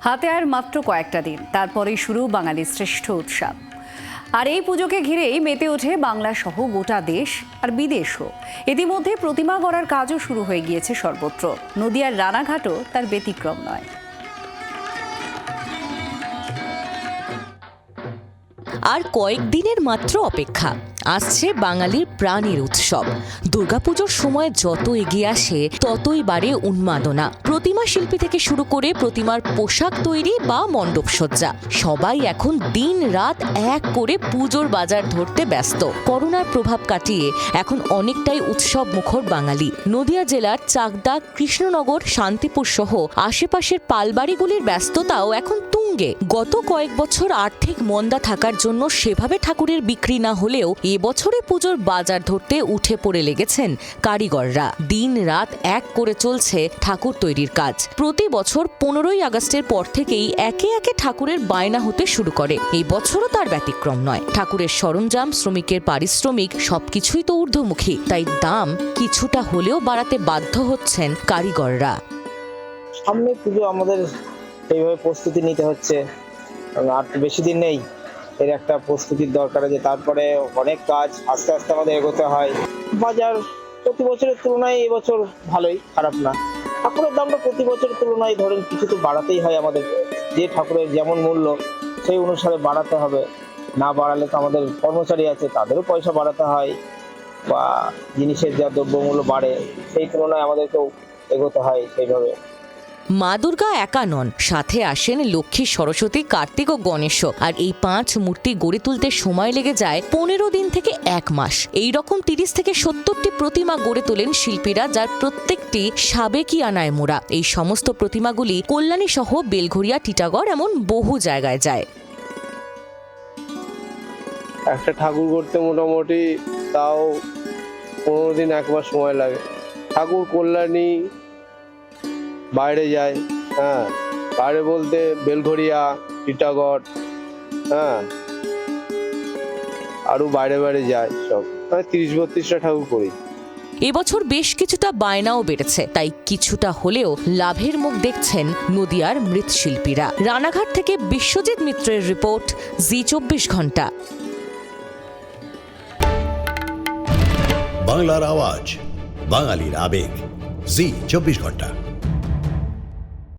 হাতে আর মাত্র কয়েকটা দিন। তারপরেই শুরু বাঙালির শ্রেষ্ঠ উৎসব। আর এই পুজোকে ঘিরেই মেতে ওঠে বাংলা সহ গোটা দেশ আর বিদেশও। ইতিমধ্যে প্রতিমা গড়ার কাজও শুরু হয়ে গিয়েছে সর্বত্র। নদিয়ার রানাঘাটও তার ব্যতিক্রম নয়। আর কয়েকদিনের মাত্র অপেক্ষা। আসছে বাঙালির প্রাণের উৎসব। দুর্গাপুজোর সময় যত এগিয়ে আসে, ততই বাড়ে উন্মাদনা। প্রতিমা শিল্পী থেকে শুরু করে প্রতিমার পোশাক তৈরি বা মণ্ডপসজ্জা সবাই এখন দিন রাত এক করে পুজোর বাজার ধরতে ব্যস্ত। করোনার প্রভাব কাটিয়ে এখন অনেকটাই উৎসব মুখর বাঙালি। নদিয়া জেলার চাকদা, কৃষ্ণনগর, শান্তিপুর সহ আশেপাশের পালবাড়িগুলির ব্যস্ততাও এখন তুঙ্গে। গত কয়েক বছর আর্থিক মন্দা থাকার জন্য সেভাবে ঠাকুরের বিক্রি না হলেও এবছরে পুজোর বাজার ধরতে উঠে পড়ে লেগেছেন কারিগররা। দিন রাত এক করে চলছে ঠাকুর তৈরির কাজ। প্রতি বছর পনেরোই আগস্টের পর থেকেই একে একে ঠাকুরের বায়না হতে শুরু করে। এই বছরও তার ব্যতিক্রম নয়। ঠাকুরের সরঞ্জাম, শ্রমিকের পারিশ্রমিক, সবকিছুই তো ঊর্ধ্বমুখী। তাই দাম কিছুটা হলেও বাড়াতে বাধ্য হচ্ছেন কারিগররা। সামনে পুজো আমাদের এইভাবে প্রস্তুতি নিতে হচ্ছে। আর বেশি দিন নেই। এর একটা প্রস্তুতির দরকার আছে। তারপরে অনেক কাজ আস্তে আস্তে আমাদের এগোতে হয়। বাজার প্রতি বছরের তুলনায় এবছর ভালোই, খারাপ না। ঠাকুরের দামটা প্রতি বছরের তুলনায় ধরেন কিছু তো বাড়াতেই হয় আমাদের। যে ঠাকুরের যেমন মূল্য, সেই অনুসারে বাড়াতে হবে। না বাড়ালে তো আমাদের কর্মচারী আছে, তাদেরও পয়সা বাড়াতে হয় বা জিনিসের যা দ্রব্যমূল্য বাড়ে, সেই তুলনায় আমাদেরকেও এগোতে হয় সেইভাবে। মা দুর্গা একা নন, সাথে আসেন লক্ষ্মী, সরস্বতী, কার্তিক ও গণেশ। আর এই পাঁচ মূর্তি গড়ে তুলতে সময় লেগে যায় পনেরো দিন থেকে এক মাস। এই রকম তিরিশ থেকে সত্তরটি প্রতিমা গড়ে তোলেন শিল্পীরা, যার প্রত্যেকটি সাবেকি আনায় মোড়া এই সমস্ত প্রতিমাগুলি কল্যাণী সহ বেলঘরিয়া টিটাগড় এমন বহু জায়গায় যায়। একটা ঠাকুর করতে মোটামুটি তাও পনেরো দিন এক মাস সময় লাগে। ঠাকুর কল্যাণী বাইরে যায় হ্যাঁ। বাইরে বলতে বেলঘরিয়া টিটাগড় হ্যাঁ। আরও বাইরে বাইরে যায় সব। মানে তিরিশ বত্রিশটা ঠাকুর করি এবছর বেশ কিছুটা বায়নাও বেড়েছে তাই কিছুটা হলেও লাভের মুখ দেখছেন নদিয়ার মৃৎশিল্পীরা। রানাঘাট থেকে বিশ্বজিৎ মিত্রের রিপোর্ট জি চব্বিশ ঘণ্টা। বাংলার আওয়াজ বাঙালির আবেগ জি চব্বিশ ঘণ্টা।